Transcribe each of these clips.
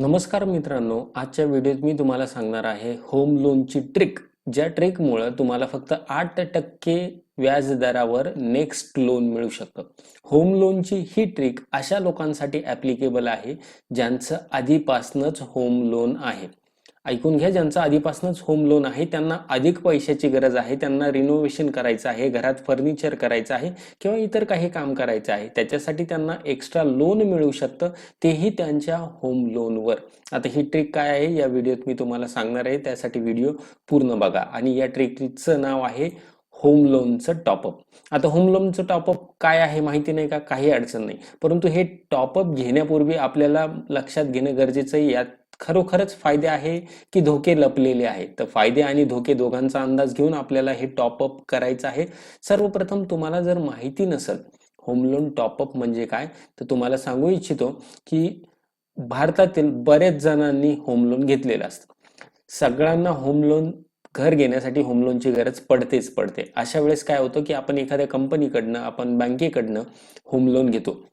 नमस्कार मित्रांनो आजच्या व्हिडिओत मी तुम्हाला सांगणार आहे होम लोनची ट्रिक ज्या ट्रिकमुळं तुम्हाला फक्त आठ टक्के व्याजदरावर नेक्स्ट लोन मिळू शकतं. होम लोनची ही ट्रिक अशा लोकांसाठी ॲप्लिकेबल आहे ज्यांचं आधीपासूनच होम लोन आहे. ऐकून घ्या ज्यांचं आधीपासूनच होम लोन आहे त्यांना अधिक पैशाची गरज आहे त्यांना रिनोव्हेशन करायचं आहे घरात फर्निचर करायचं आहे किंवा इतर काही काम करायचं आहे. त्याच्यासाठी त्यांना एक्स्ट्रा लोन मिळू शकतं तेही त्यांच्या होम लोनवर आता ही ट्रिक काय आहे या व्हिडिओत मी तुम्हाला सांगणार आहे. त्यासाठी व्हिडिओ पूर्ण बघा. आणि या ट्रिकचं नाव आहे होम लोनचं टॉपअप आता होम लोनचं टॉपअप काय आहे माहिती नाही का? काही अडचण नाही. परंतु हे टॉपअप घेण्यापूर्वी आपल्याला लक्षात घेणं गरजेचं आहे. यात खरोखरच फायदे आहे की धोके लपलेले आहेत? तर फायदे आणि धोके दोघांचा अंदाज घेऊन आपल्याला हे टॉपअप करायचं आहे. सर्वप्रथम तुम्हाला जर माहिती नसेल होम लोन टॉपअप म्हणजे काय? तर तुम्हाला सांगू इच्छितो की भारतातील बऱ्याच जणांनी होम लोन घेतलेलं असतं. सगळ्यांना होम लोन घर घेण्यासाठी होम लोनची गरज पडतेच पडते. अशा वेळेस काय होतं की आपण एखाद्या कंपनीकडनं आपण बँकेकडनं होम लोन घेतो.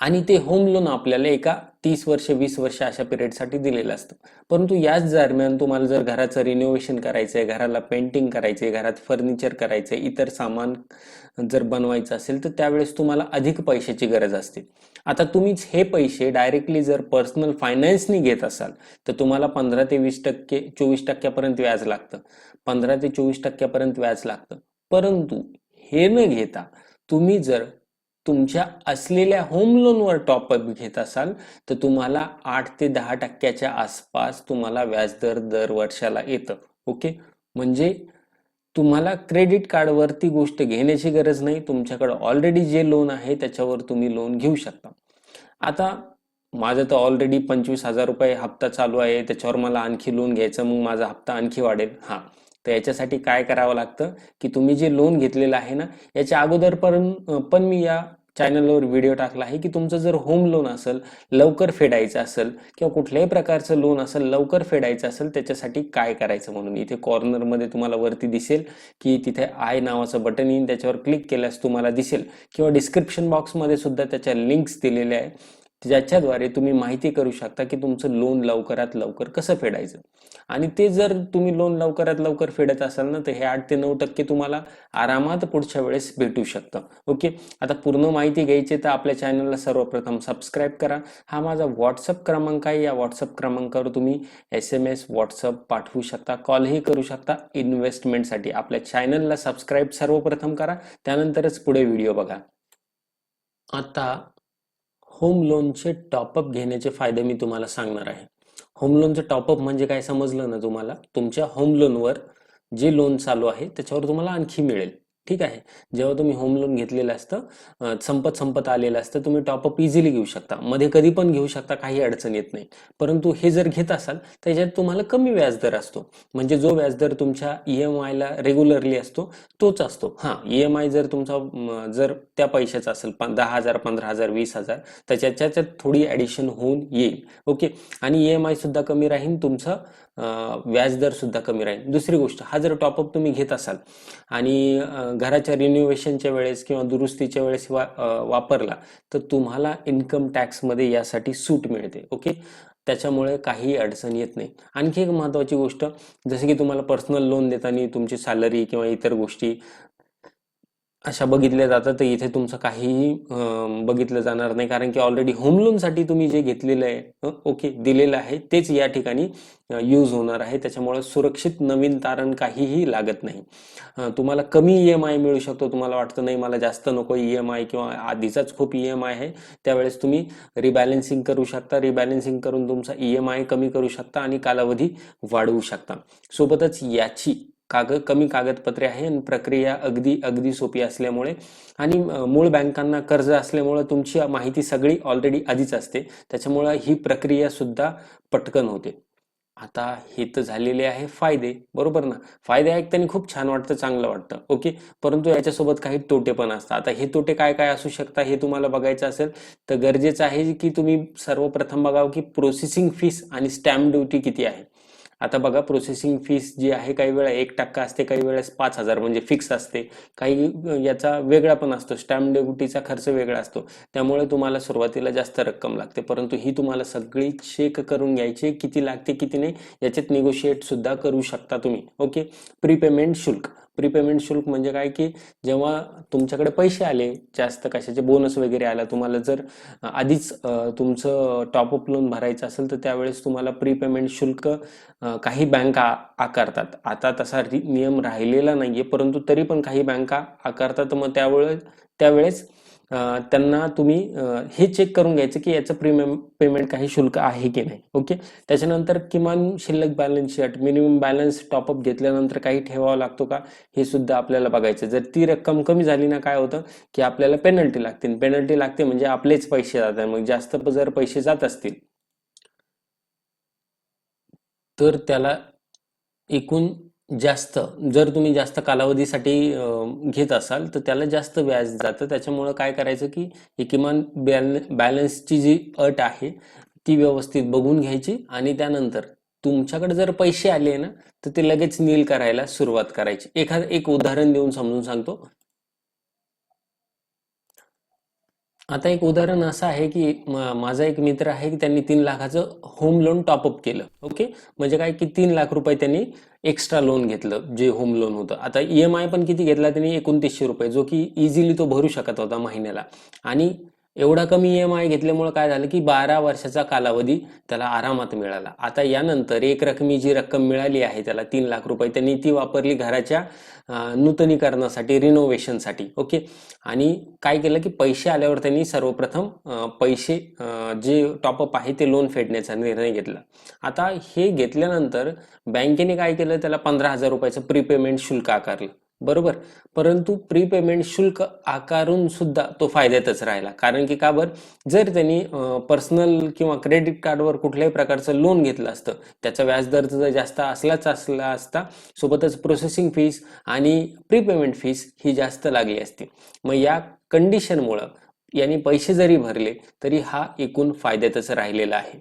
आणि ते होम लोन आपल्याला एका तीस वर्ष वीस वर्ष अशा पिरियडसाठी दिलेलं असतं. परंतु याच दरम्यान तुम्हाला जर घराचं रिनोव्हेशन करायचं आहे घराला पेंटिंग करायचं आहे घरात फर्निचर करायचं आहे इतर सामान जर बनवायचं असेल तर त्यावेळेस तुम्हाला अधिक पैशाची गरज असते. आता तुम्हीच हे पैसे डायरेक्टली जर पर्सनल फायनान्सनी घेत असाल तर तुम्हाला पंधरा ते वीस टक्के चोवीस टक्क्यापर्यंत व्याज लागतं. पंधरा ते चोवीस टक्क्यापर्यंत व्याज लागतं. परंतु हे न घेता तुम्ही जर तुमच्या असलेल्या होम लोनवर टॉपअप घेत असाल तर तुम्हाला आठ ते दहा टक्क्याच्या आसपास तुम्हाला व्याजदर दर वर्षाला येतं ओके म्हणजे तुम्हाला क्रेडिट कार्डवरती गोष्ट घेण्याची गरज नाही. तुमच्याकडे ऑलरेडी जे लोन आहे त्याच्यावर तुम्ही लोन घेऊ शकता. आता माझं तर ऑलरेडी पंचवीस हजार रुपये हप्ता चालू आहे त्याच्यावर मला आणखी लोन घ्यायचं मग माझा हप्ता आणखी वाढेल. हां. तर याच्यासाठी काय करावं लागतं की तुम्ही जे लोन घेतलेलं आहे ना याच्या अगोदर पण पण मी या चॅनलवर व्हिडिओ टाकला आहे की तुमचं जर होम लोन असेल लवकर फेडायचं असेल किंवा कुठल्याही प्रकारचं लोन असेल लवकर फेडायचं असेल त्याच्यासाठी काय करायचं म्हणून? इथे कॉर्नरमध्ये तुम्हाला वरती दिसेल की तिथे आय नावाचं बटन येईन त्याच्यावर क्लिक केल्यास तुम्हाला दिसेल. किंवा डिस्क्रिप्शन बॉक्समध्ये सुद्धा त्याच्या लिंक्स दिलेल्या आहे ज्याच्याद्वारे तुम्ही माहिती करू शकता की तुमचं लोन लवकरात लवकर कसं फेडायचं. आणि ते जर तुम्ही लोन लवकरात लवकर फेडत असाल ना तर हे आठ ते नऊ टक्के तुम्हाला आरामात पुढच्या वेळेस भेटू शकतं. ओके? आता पूर्ण माहिती घ्यायची तर आपल्या चॅनलला सर्वप्रथम सबस्क्राईब करा. हा माझा व्हॉट्सअप क्रमांक आहे. या व्हॉट्सअप क्रमांकावर तुम्ही एस एम एस व्हॉट्सअप पाठवू शकता. कॉलही करू शकता. इन्व्हेस्टमेंटसाठी आपल्या चॅनलला सबस्क्राईब सर्वप्रथम करा. त्यानंतरच पुढे व्हिडिओ बघा. आता होम लोनचे टॉपअप घेण्याचे फायदे मी तुम्हाला सांगणार आहे. होम लोनचं टॉपअप म्हणजे काय समजलं ना तुम्हाला? तुमच्या होम लोनवर जे लोन चालू आहे त्याच्यावर तुम्हाला आणखी मिळेल. ठीक आहे? जेव्हा तुम्ही होम लोन घेतलेलं असतं संपत संपत आलेलं असतं तुम्ही टॉपअप इझिली घेऊ शकता. मध्ये कधी पण घेऊ शकता काही अडचण येत नाही. परंतु हे जर घेत असाल त्याच्यात तुम्हाला कमी व्याजदर असतो. म्हणजे जो व्याजदर तुमच्या ई एम आयला रेग्युलरली असतो तोच असतो. हां ई एम आय जर तुमचा जर त्या पैशाचा असेल दहा हजार पंधरा हजार वीस हजार त्याच्यात त्याच्यात थोडी ॲडिशन होऊन येईल. ओके? आणि ई एम आय सुद्धा कमी राहील तुमचं व्याजदर सुद्धा कमी राहील. दुसरी गोष्ट हा जर टॉपअप तुम्ही घेत असाल आणि घराच्या रिन्युवेशनच्या वेळेस किंवा दुरुस्तीच्या वेळेस वा वापरला तर तुम्हाला इन्कम टॅक्समध्ये यासाठी सूट मिळते ओके त्याच्यामुळे काही अडचण येत नाही. आणखी एक महत्त्वाची गोष्ट जसं की तुम्हाला पर्सनल लोन देताना तुमची सॅलरी किंवा इतर गोष्टी अशा बघितल्या जातात तर इथे तुमचं काहीही बघितलं जाणार नाही. कारण की ऑलरेडी होम लोनसाठी तुम्ही जे घेतलेलं आहे ओके दिलेलं आहे तेच या ठिकाणी यूज होणार आहे. त्याच्यामुळे सुरक्षित नवीन तारण काहीही लागत नाही. तुम्हाला कमी ई एम आय मिळू शकतो. तुम्हाला वाटतं नाही मला जास्त नको ई एम आय किंवा आधीचाच खूप ई एम आय आहे. त्यावेळेस तुम्ही रिबॅलेन्सिंग करू शकता. रिबॅलेन्सिंग करून तुमचा ई एम आय कमी करू शकता आणि कालावधी वाढवू शकता. सोबतच याची कागद कमी कागदपत्रे आहे आणि प्रक्रिया अगदी अगदी सोपी असल्यामुळे आणि मूळ बँकांना कर्ज असल्यामुळे तुमची माहिती सगळी ऑलरेडी आधीच असते. त्याच्यामुळे ही प्रक्रिया सुद्धा पटकन होते. आता हे तर झालेले आहे फायदे बरोबर ना? फायदे ऐकताना खूप छान वाटतं चांगलं वाटतं ओके? परंतु याच्यासोबत काही तोटे पण असतात. आता हे तोटे काय काय असू शकतात हे तुम्हाला बघायचं असेल तर गरजेचं आहे की तुम्ही सर्वप्रथम बघावं की प्रोसेसिंग फीस आणि स्टॅम्प ड्युटी किती आहे. आता बघा प्रोसेसिंग फीस जी आहे काही वेळा एक टक्का असते काही वेळेस पाच हजार म्हणजे फिक्स असते. काही याचा वेगळा पण असतो. स्टॅम्प ड्युटीचा खर्च वेगळा असतो. त्यामुळे तुम्हाला सुरुवातीला जास्त रक्कम लागते. परंतु ही तुम्हाला सगळी चेक करून घ्यायची किती लागते किती नाही याच्यात निगोशिएट सुद्धा करू शकता तुम्ही. ओके प्रीपेमेंट शुल्क. प्रीपेमेंट शुल्क म्हणजे काय की जेव्हा तुमच्याकडे पैसे आले जास्त कशाचे बोनस वगैरे आला तुम्हाला जर आधीच तुमचं टॉपअप लोन भरायचं असेल तर त्यावेळेस तुम्हाला प्रीपेमेंट शुल्क काही बँका आकारतात. आता तसा नियम राहिलेला नाहीये परंतु तरी पण काही बँका आकारतात. मग त्यावेळेस त्यावेळेस त्यांना तुम्ही हे चेक करून घ्यायचं की याचं प्रीमियम पेमेंट काही शुल्क आहे की नाही ओके त्याच्यानंतर किमान शिल्लक balance sheet minimum balance top up घेतल्यानंतर काही ठेवावा लागतो का? हे सुद्धा आपल्याला बघायचं जर ती रक्कम कमी झाली ना काय होतं? की आपल्याला पेनल्टी लागते पेनल्टी लागते म्हणजे आपलेच पैसे जातात मग जास्त जर पैसे जात असतील तर त्याला एकूण जास्त जर तुम्ही जास्त कालावधीसाठी घेत असाल तर त्याला जास्त व्याज जातं. त्याच्यामुळं काय करायचं की ही किमान बॅल बॅलन्सची जी अट आहे ती व्यवस्थित बघून घ्यायची आणि त्यानंतर तुमच्याकडे जर पैसे आले ना तर ते लगेच नील करायला सुरुवात करायची. एखादं एक उदाहरण देऊन समजून सांगतो. आता एक उदाहरण असं आहे की माझा एक मित्र आहे की त्यांनी तीन लाखाचं होम लोन टॉपअप केलं. ओके म्हणजे काय की तीन लाख रुपये त्यांनी एक्स्ट्रा लोन घेतलं जे होम लोन होतं. आता ई एम आय पण किती घेतला त्यांनी? एकोणतीसशे रुपये जो की इझिली तो भरू शकत होता महिन्याला. आणि एवढा कमी ई एम आय घेतल्यामुळे काय झालं की बारा वर्षाचा कालावधी त्याला आरामात मिळाला. आता यानंतर एक रकमी जी रक्कम मिळाली आहे त्याला तीन लाख रुपये त्यांनी ती वापरली घराच्या नूतनीकरणासाठी रिनोव्हेशनसाठी ओके? आणि काय केलं की पैसे आल्यावर त्यांनी सर्वप्रथम पैसे जे टॉपअप आहे ते लोन फेडण्याचा निर्णय घेतला. आता हे घेतल्यानंतर बँकेने काय केलं? त्याला पंधरा हजार रुपयाचं प्रीपेमेंट शुल्क आकारलं. बरोबर? परंतु प्री पेमेंट शुल्क आकारून सुद्धा तो फायद्यातच राहिला. कारण की का बरं? जर त्यांनी पर्सनल किंवा क्रेडिट कार्डवर कुठल्याही प्रकारचं लोन घेतलं असतं त्याचा व्याजदर जर जास्त असलाच असला असता सोबतच प्रोसेसिंग फीस आणि प्रीपेमेंट फीस ही जास्त लागली असती. मग या कंडिशनमुळं यांनी पैसे जरी भरले तरी हा एकूण फायद्यातच राहिलेला आहे.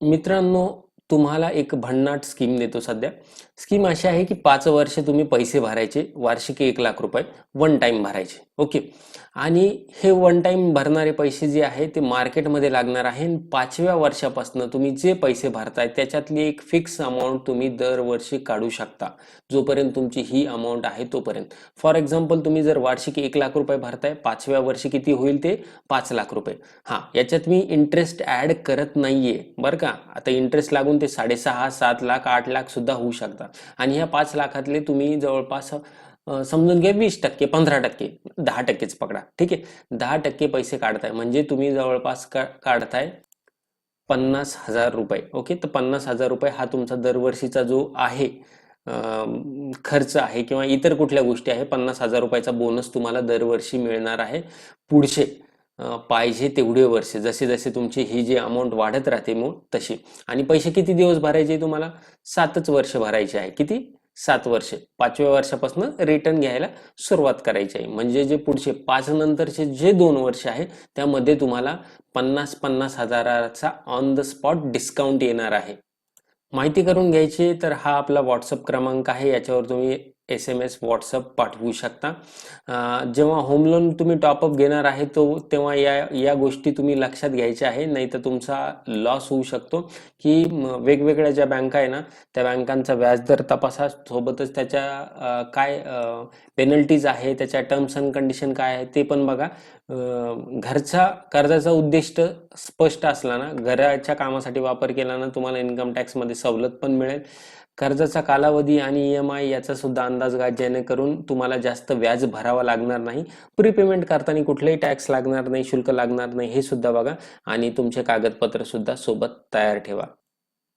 मित्रांनो तुम्हाला एक भन्नाट स्कीम देतो सध्या. स्कीम अशी आहे की पाच वर्ष तुम्ही पैसे भरायचे वार्षिक एक लाख रुपये वन टाइम भरायचे. ओके आणि हे वन टाईम भरणारे पैसे जे आहे ते मार्केटमध्ये लागणार आहे आणि पाचव्या वर्षापासून तुम्ही जे पैसे भरताय त्याच्यातली एक फिक्स अमाऊंट तुम्ही दरवर्षी काढू शकता. जोपर्यंत तुमची ही अमाऊंट आहे तोपर्यंत. फॉर एक्झाम्पल तुम्ही जर वार्षिक एक लाख रुपये भरताय पाचव्या वर्षी किती होईल ते? पाच लाख रुपये. हा याच्यात मी इंटरेस्ट ऍड करत नाहीये. बरं का? आता इंटरेस्ट लागून ते साडेसहा सात लाख आठ लाख सुद्धा होऊ शकतात. आणि ह्या पाच लाखातले तुम्ही जवळपास समजून घ्या वीस टक्के पंधरा टक्के दहा टक्केच पकडा. ठीक आहे? दहा टक्के पैसे काढताय. म्हणजे तुम्ही जवळपास का काढताय पन्नास हजार रुपये. ओके? तर पन्नास हजार रुपये हा तुमचा दरवर्षीचा जो आहे खर्च आहे किंवा इतर कुठल्या गोष्टी आहे पन्नास हजार रुपयाचा बोनस तुम्हाला दरवर्षी मिळणार आहे. पुढचे पाहिजे तेवढे वर्ष. जसे जसे तुमची ही जी अमाऊंट वाढत राहते मग तशी आणि पैसे किती दिवस भरायचे तुम्हाला? सातच वर्ष भरायचे आहे. किती? सात वर्ष पाचव्या वर्षापासून रिटर्न घ्यायला सुरुवात करायची आहे. म्हणजे जे पुढचे पाच नंतरचे जे दोन वर्ष आहे त्यामध्ये तुम्हाला पन्नास पन्नास हजाराचा ऑन द स्पॉट डिस्काउंट येणार आहे. माहिती करून घ्यायची तर हा आपला व्हॉट्सअप क्रमांक आहे. याच्यावर तुम्ही एस एम एस व्हॉट्सअप पाठवू शकता. जेव्हा होम लोन तुम्ही टॉपअप घेणार आहे तो तेव्हा या या गोष्टी तुम्ही लक्षात घ्यायच्या आहे. नाही तर तुमचा लॉस होऊ शकतो. की वेगवेगळ्या ज्या बँका आहे ना त्या बँकांचा व्याजदर तपासा. सोबतच त्याच्या काय पेनल्टीज आहे त्याच्या टर्म्स अँड कंडिशन काय आहे ते पण बघा. घरचा कर्जाचा उद्दिष्ट स्पष्ट असला ना घराच्या कामासाठी वापर केला ना तुम्हाला इन्कम टॅक्समध्ये सवलत पण मिळेल. कर्जाचा कालावधी आणि ई एम आय याचा सुद्धा अंदाज घ्या जेणेकरून तुम्हाला जास्त व्याज भरावा लागणार नाही. प्रीपेमेंट करताना कुठलाही टॅक्स लागणार नाही शुल्क लागणार नाही हे सुद्धा बघा आणि तुमचे कागदपत्र सुद्धा सोबत तयार ठेवा.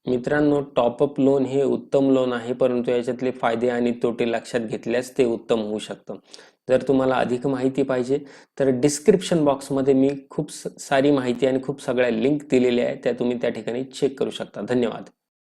मित्रांनो टॉपअप लोन हे उत्तम लोन आहे परंतु याच्यातले फायदे आणि तोटे लक्षात घेतल्यास ते उत्तम होऊ शकतं. जर तुम्हाला अधिक माहिती पाहिजे तर डिस्क्रिप्शन बॉक्समध्ये मी खूप सारी माहिती आणि खूप सगळ्या लिंक दिलेल्या आहेत त्या तुम्ही त्या ठिकाणी चेक करू शकता. धन्यवाद.